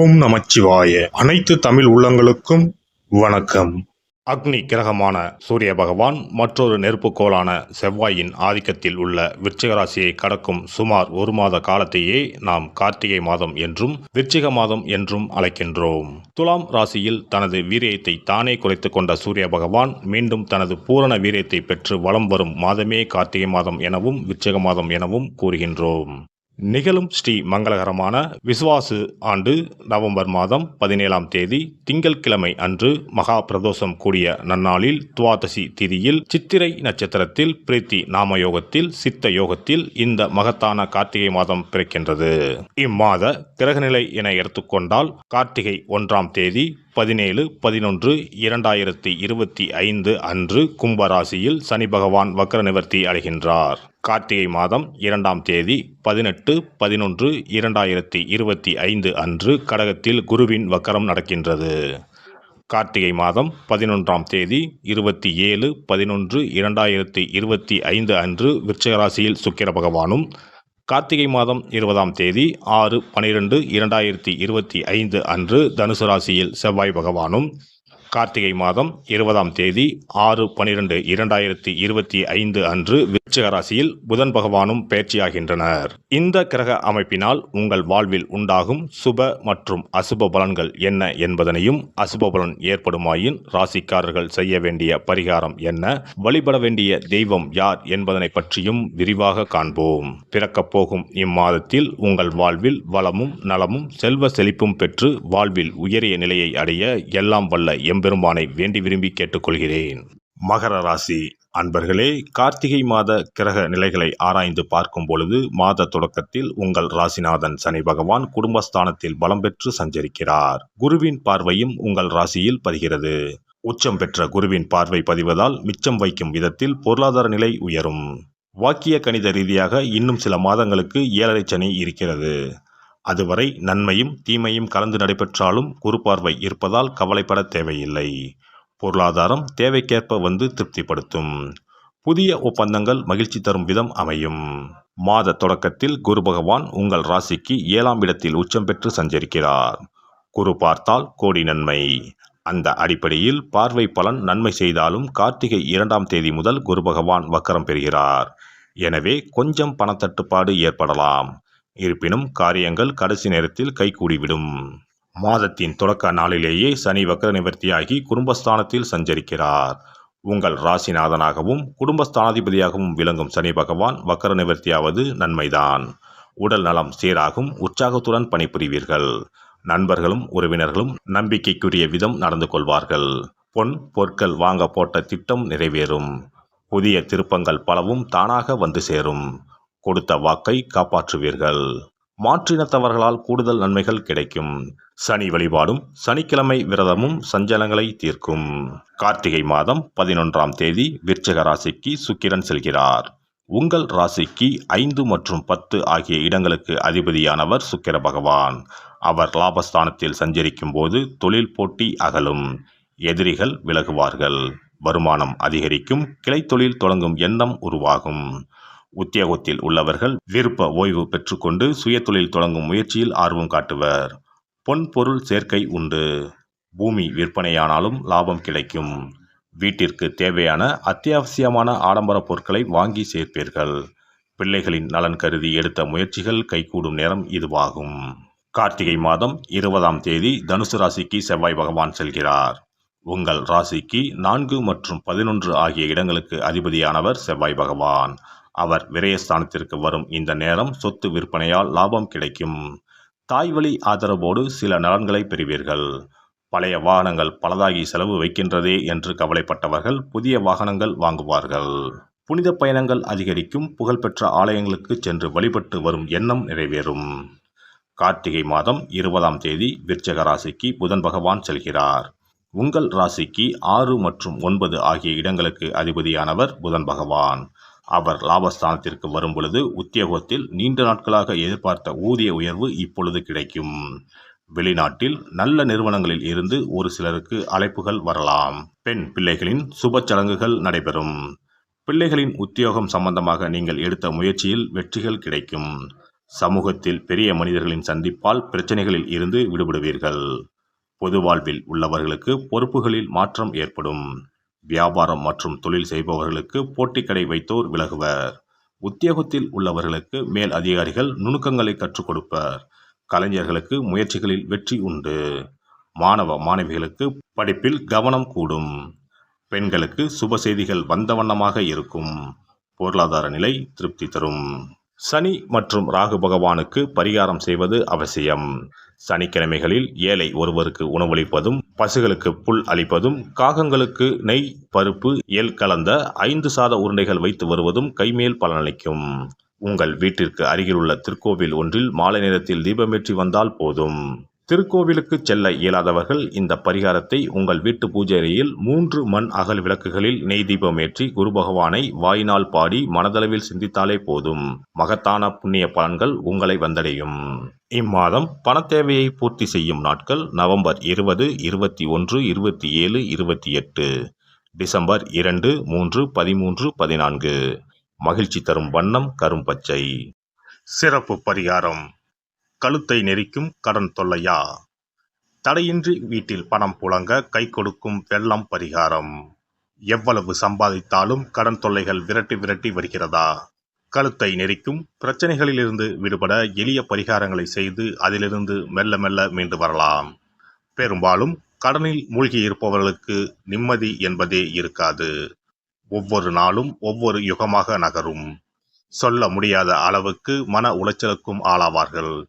ஓம் நமச்சிவாய. அனைத்து தமிழ் உள்ளங்களுக்கும் வணக்கம். அக்னி கிரகமான சூரிய பகவான் மற்றொரு நெருப்புக்கோளான செவ்வாயின் ஆதிக்கத்தில் உள்ள விருச்சிகராசியை கடக்கும் சுமார் ஒரு மாத காலத்தையே நாம் கார்த்திகை மாதம் என்றும் விருச்சிக மாதம் என்றும் அழைக்கின்றோம். துலாம் ராசியில் தனது வீரியத்தை தானே குறைத்து கொண்ட சூரிய பகவான் மீண்டும் தனது பூரண வீரியத்தை பெற்று வலம் வரும் மாதமே கார்த்திகை மாதம் எனவும் விருச்சிக மாதம் எனவும் கூறுகின்றோம். நிகழும் ஸ்ரீ மங்களகரமான விசுவாசு ஆண்டு நவம்பர் மாதம் பதினேழாம் தேதி திங்கட்கிழமை அன்று மகா பிரதோஷம் கூடிய நன்னாளில் துவாதசி திதியில் சித்திரை நட்சத்திரத்தில் பிரீத்தி நாம யோகத்தில் சித்த யோகத்தில் இந்த மகத்தான கார்த்திகை மாதம் பிறக்கின்றது. இம்மாத கிரகநிலை என எடுத்துக்கொண்டால் கார்த்திகை ஒன்றாம் தேதி பதினேழு பதினொன்று இரண்டாயிரத்தி இருபத்தி ஐந்து அன்று கும்பராசியில் சனி பகவான் வக்ர நிவர்த்தி அடைகின்றார். கார்த்திகை மாதம் இரண்டாம் தேதி பதினெட்டு பதினொன்று இரண்டாயிரத்தி இருபத்தி ஐந்து அன்று கடகத்தில் குருவின் வக்கரம் நடக்கின்றது. கார்த்திகை மாதம் பதினொன்றாம் தேதி இருபத்தி ஏழு பதினொன்று இரண்டாயிரத்தி இருபத்தி ஐந்து அன்று விருச்சிகராசியில் சுக்கிர பகவானும் கார்த்திகை மாதம் இருபதாம் தேதி ஆறு பனிரெண்டு இரண்டாயிரத்தி இருபத்தி ஐந்து அன்று தனுசு ராசியில் செவ்வாய் பகவானும் கார்த்திகை மாதம் இருபதாம் தேதி ஆறு பனிரெண்டு இரண்டாயிரத்தி இருபத்தி ஐந்து அன்று ராசியில் புதன் பகவானும் பயிற்சியாகின்றனர். இந்த கிரக அமைப்பினால் உங்கள் வாழ்வில் உண்டாகும் சுப மற்றும் அசுப பலன்கள் என்ன என்பதனையும் அசுப பலன் ஏற்படுமாயின் ராசிக்காரர்கள் செய்ய வேண்டிய பரிகாரம் என்ன? வழிபட வேண்டிய தெய்வம் யார் என்பதனை பற்றியும் விரிவாக காண்போம். பிறக்கப் போகும் இம்மாதத்தில் உங்கள் வாழ்வில் வளமும் நலமும் செல்வ செழிப்பும் பெற்று வாழ்வில் உயரிய நிலையை அடைய எல்லாம் வல்ல எம்பெருமானை வேண்டி விரும்பி கேட்டுக்கொள்கிறேன். மகர ராசி. அன்பர்களே கார்த்திகை மாத கிரக நிலைகளை ஆராய்ந்து பார்க்கும் பொழுது மாத தொடக்கத்தில் உங்கள் ராசிநாதன் சனி பகவான் குடும்பஸ்தானத்தில் பலம் பெற்று சஞ்சரிக்கிறார். குருவின் பார்வையும் உங்கள் ராசியில் பதிகிறது. உச்சம் பெற்ற குருவின் பார்வை பதிவதால் மிச்சம் வைக்கும் விதத்தில் பொருளாதார நிலை உயரும். வாக்கிய கணித ரீதியாக இன்னும் சில மாதங்களுக்கு ஏழரை சனி இருக்கிறது. அதுவரை நன்மையும் தீமையும் கலந்து நடைபெற்றாலும் குரு பார்வை இருப்பதால் கவலைப்பட தேவையில்லை. பொருளாதாரம் தேவைக்கேற்ப வந்து திருப்திப்படுத்தும். புதிய ஒப்பந்தங்கள் மகிழ்ச்சி தரும் விதம் அமையும். மாத தொடக்கத்தில் குரு பகவான் உங்கள் ராசிக்கு ஏழாம் இடத்தில் உச்சம் பெற்று சஞ்சரிக்கிறார். குரு பார்த்தால் கோடி நன்மை. அந்த அடிப்படையில் பார்வை பலன் நன்மை செய்தாலும் கார்த்திகை இரண்டாம் தேதி முதல் குரு பகவான் வக்கரம் பெறுகிறார். எனவே கொஞ்சம் பணத்தட்டுப்பாடு ஏற்படலாம். இருப்பினும் காரியங்கள் கடைசி நேரத்தில் கைகூடிவிடும். மாதத்தின் தொடக்க நாளிலேயே சனி வக்கர நிவர்த்தியாகி குடும்பஸ்தானத்தில் சஞ்சரிக்கிறார். உங்கள் ராசிநாதனாகவும் குடும்பஸ்தானாதிபதியாகவும் விளங்கும் சனி பகவான் வக்கர நிவர்த்தியாவது நன்மைதான். உடல் நலம் சீராகும் உற்சாகத்துடன் பணிபுரிவீர்கள். நண்பர்களும் உறவினர்களும் நம்பிக்கைக்குரிய விதம் நடந்து கொள்வார்கள். பொன் பொருட்கள் வாங்க போட்ட திட்டம் நிறைவேறும். புதிய திருப்பங்கள் பலவும் தானாக வந்து சேரும். கொடுத்த வாக்கை காப்பாற்றுவீர்கள். மாற்றினத்தவர்களால் கூடுதல் நன்மைகள் கிடைக்கும். சனி வழிபாடும் சனிக்கிழமை விரதமும் சஞ்சலங்களை தீர்க்கும். கார்த்திகை மாதம் பதினொன்றாம் தேதி விருச்சக ராசிக்கு சுக்கிரன் செல்கிறார். உங்கள் ராசிக்கு ஐந்து மற்றும் பத்து ஆகிய இடங்களுக்கு அதிபதியானவர் சுக்கிர பகவான். அவர் லாபஸ்தானத்தில் சஞ்சரிக்கும் போது தொழில் போட்டி அகலும். எதிரிகள் விலகுவார்கள். வருமானம் அதிகரிக்கும். கிளைத்தொழில் தொடங்கும் எண்ணம் உருவாகும். உத்தியோகத்தில் உள்ளவர்கள் விருப்ப ஓய்வு பெற்றுக்கொண்டு சுயதொழில் தொடங்கும் முயற்சியில் ஆர்வம் காட்டுவர். பொன் பொருள் சேர்க்கை உண்டு. பூமி விற்பனையானாலும் லாபம் கிடைக்கும். வீட்டிற்கு தேவையான அத்தியாவசியமான ஆடம்பர பொருட்களை வாங்கி சேர்ப்பீர்கள். பிள்ளைகளின் நலன் கருதி எடுத்த முயற்சிகள் கைகூடும் நேரம் இதுவாகும். கார்த்திகை மாதம் இருபதாம் தேதி தனுசு ராசிக்கு செவ்வாய் பகவான் செல்கிறார். உங்கள் ராசிக்கு நான்கு மற்றும் பதினொன்று ஆகிய இடங்களுக்கு அதிபதியானவர் செவ்வாய் பகவான். அவர் விரயஸ்தானத்திற்கு வரும் இந்த நேரம் சொத்து விற்பனையால் லாபம் கிடைக்கும். தாய்வழி ஆதரவோடு சில நலன்களை பெறுவீர்கள். பழைய வாகனங்கள் பலதாகி செலவு வைக்கின்றதே என்று கவலைப்பட்டவர்கள் புதிய வாகனங்கள் வாங்குவார்கள். புனித பயணங்கள் அதிகரிக்கும் புகழ்பெற்ற ஆலயங்களுக்கு சென்று வழிபட்டு வரும் எண்ணம் நிறைவேறும். கார்த்திகை மாதம் இருபதாம் தேதி விருச்சக ராசிக்கு புதன் பகவான் செல்கிறார். உங்கள் ராசிக்கு ஆறு மற்றும் ஒன்பது ஆகிய இடங்களுக்கு அதிபதியானவர் புதன் பகவான். அவர் லாபஸ்தானத்திற்கு வரும் பொழுது உத்தியோகத்தில் நீண்ட நாட்களாக எதிர்பார்த்த ஊதிய உயர்வு இப்பொழுது கிடைக்கும். வெளிநாட்டில் நல்ல நிறுவனங்களில் இருந்து ஒரு சிலருக்கு அழைப்புகள் வரலாம். பெண் பிள்ளைகளின் சுப சடங்குகள் நடைபெறும். பிள்ளைகளின் உத்தியோகம் சம்பந்தமாக நீங்கள் எடுத்த முயற்சியில் வெற்றிகள் கிடைக்கும். சமூகத்தில் பெரிய மனிதர்களின் சந்திப்பால் பிரச்சனைகளில் இருந்து விடுபடுவீர்கள். பொது வாழ்வில் உள்ளவர்களுக்கு பொறுப்புகளில் மாற்றம் ஏற்படும். வியாபாரம் மற்றும் தொழில் செய்பவர்களுக்கு போட்டிக்கடை வைத்தோர் விலகுவர். உத்தியோகத்தில் உள்ளவர்களுக்கு மேல் அதிகாரிகள் நுணுக்கங்களை கற்றுக் கொடுப்பர். கலைஞர்களுக்கு முயற்சிகளில் வெற்றி உண்டு. மாணவ மாணவிகளுக்கு படிப்பில் கவனம் கூடும். பெண்களுக்கு சுப செய்திகள் வந்த வண்ணமாக இருக்கும். பொருளாதார நிலை திருப்தி தரும். சனி மற்றும் ராகு பகவானுக்கு பரிகாரம் செய்வது அவசியம். சனிக்கிழமைகளில் ஏழை ஒருவருக்கு உணவளிப்பதும் பசுகளுக்கு புல் அளிப்பதும் காகங்களுக்கு நெய் பருப்பு எல் கலந்த ஐந்து சாத உருண்டைகள் வைத்து வருவதும் கைமேல் பலனளிக்கும். உங்கள் வீட்டிற்கு அருகிலுள்ள திருக்கோவில் ஒன்றில் மாலை நேரத்தில் தீபமேற்றி வந்தால் போதும். திருக்கோவிலுக்கு செல்ல இயலாதவர்கள் இந்த பரிகாரத்தை உங்கள் வீட்டு பூஜை மூன்று மண் அகல் விளக்குகளில் நெய் தீபம் ஏற்றி குரு பகவானை வாயினால் பாடி மனதளவில் சிந்தித்தாலே போதும். மகத்தான புண்ணிய பலன்கள் உங்களை வந்தடையும். இம்மாதம் பணத்தேவையை பூர்த்தி செய்யும் நாட்கள் நவம்பர் இருபது இருபத்தி ஒன்று இருபத்தி ஏழு இருபத்தி எட்டு. டிசம்பர் இரண்டு மூன்று பதிமூன்று பதினான்கு. மகிழ்ச்சி தரும் வண்ணம் கரும்பச்சை சிறப்பு பரிகாரம். கழுத்தை நெரிக்கும் கடன் தொல்லையா? தடையின்றி வீட்டில் பணம் புழங்க கை கொடுக்கும் வெள்ளம் பரிகாரம். எவ்வளவு சம்பாதித்தாலும் கடன் தொல்லைகள் விரட்டி விரட்டி வருகிறதா? கழுத்தை நெரிக்கும் பிரச்சனைகளிலிருந்து விடுபட எளிய பரிகாரங்களை செய்து அதிலிருந்து மெல்ல மெல்ல மீண்டு வரலாம். பெரும்பாலும் கடனில் மூழ்கி இருப்பவர்களுக்கு நிம்மதி என்பதே இருக்காது. ஒவ்வொரு நாளும் ஒவ்வொரு யுகமாக நகரும். சொல்ல முடியாத அளவுக்கு மன உளைச்சலுக்கும் ஆளாவார்கள்.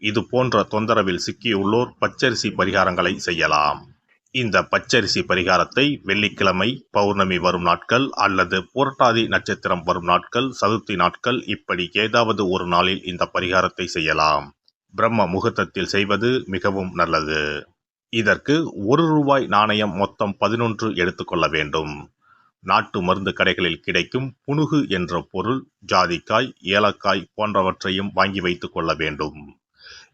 இது போன்ற தொந்தரவில் சிக்கியுள்ளோர் பச்சரிசி பரிகாரங்களை செய்யலாம். இந்த பச்சரிசி பரிகாரத்தை வெள்ளிக்கிழமை பௌர்ணமி வரும் நாட்கள் அல்லது புரட்டாதி நட்சத்திரம் வரும் நாட்கள் சதுர்த்தி நாட்கள் இப்படி ஏதாவது ஒரு நாளில் இந்த பரிகாரத்தை செய்யலாம். பிரம்ம முகூர்த்தத்தில் செய்வது மிகவும் நல்லது. இதற்கு ஒரு ரூபாய் நாணயம் மொத்தம் பதினொன்று எடுத்துக்கொள்ள வேண்டும். நாட்டு மருந்து கடைகளில் கிடைக்கும் புனுகு என்ற பொருள் ஜாதிக்காய் ஏலக்காய் போன்றவற்றையும் வாங்கி வைத்துக் கொள்ள வேண்டும்.